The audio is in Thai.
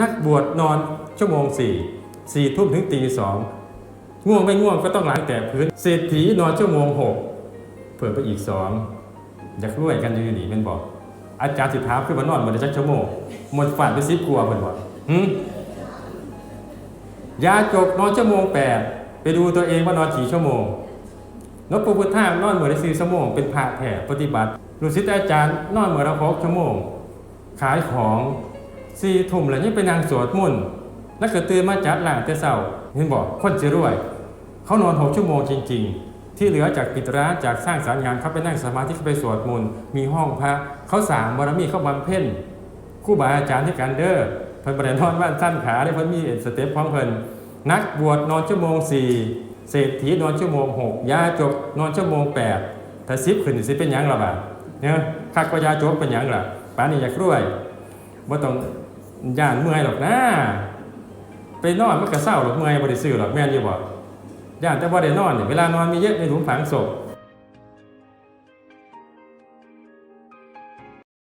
นักบวชนอนชั่วโมงสี่สี่ทุ่มถึงตีสองง่วงไม่ง่วงก็ต้องล้างแต่พื้นเศรษฐีนอนชั่วโมงหกเพิ่มไปอีกสองอยากรวยกันอยู่นี่มันบอก อาจารย์สิถามคือมานอนมด้จักชั่วโมงหมดฝันไปสิบกลัวเพิ่นบอกยาจบนอนชั่วโมงแปดไปดูตัวเองว่านอนกี่ชั่วโมงนพพุทธานอนเหมือนได้สี่ชั่วโมงเป็นพระแผ่ปฏิบัติลูกศิษย์อาจารย์นอนเหมือนละหกชั่วโมง ขายของ สี่ทุ่มแล้วยังไปนั่งสวดมนต์แล้วก็ตื่นมาจัดหลังแต่เช้าเห็นบอกคนจะรวย เขานอนหกชั่วโมงจริง ๆ ที่เหลือจากปิดร้านจากสร้างสรรงานเขาไปนั่งสมาธิเขาไปสวดมนต์มีห้องพระเขาสางบารมีเขาบำเพ็ญคู่บาอาจารย์ที่การเด้อเพิ่นบริเนอนบ้านสั้นขาได้เพิ่นมีสเต็ปของเพิ่นนักบวชนอนชั่วโมงสี่เศรษฐีนอนชั่วโมงหกยาจบนอนชั่วโมงแปดถ้าสิบขึ้นสิเป็นยังละบ่าเนี่ยคักกว่ายาจบเป็นยังล่ะป่านนี้อยากรวยบ่ต้อง ย่านเมื่อยหรอกนะไปนอนมันก็เศร้าหรอกเมื่อยบริสุทธิ์หรอกแม่นอยู่บ่ย่านแต่บ่ได้นอนนี่ยเวลานอนมีเยอะในหลุมฝังศพ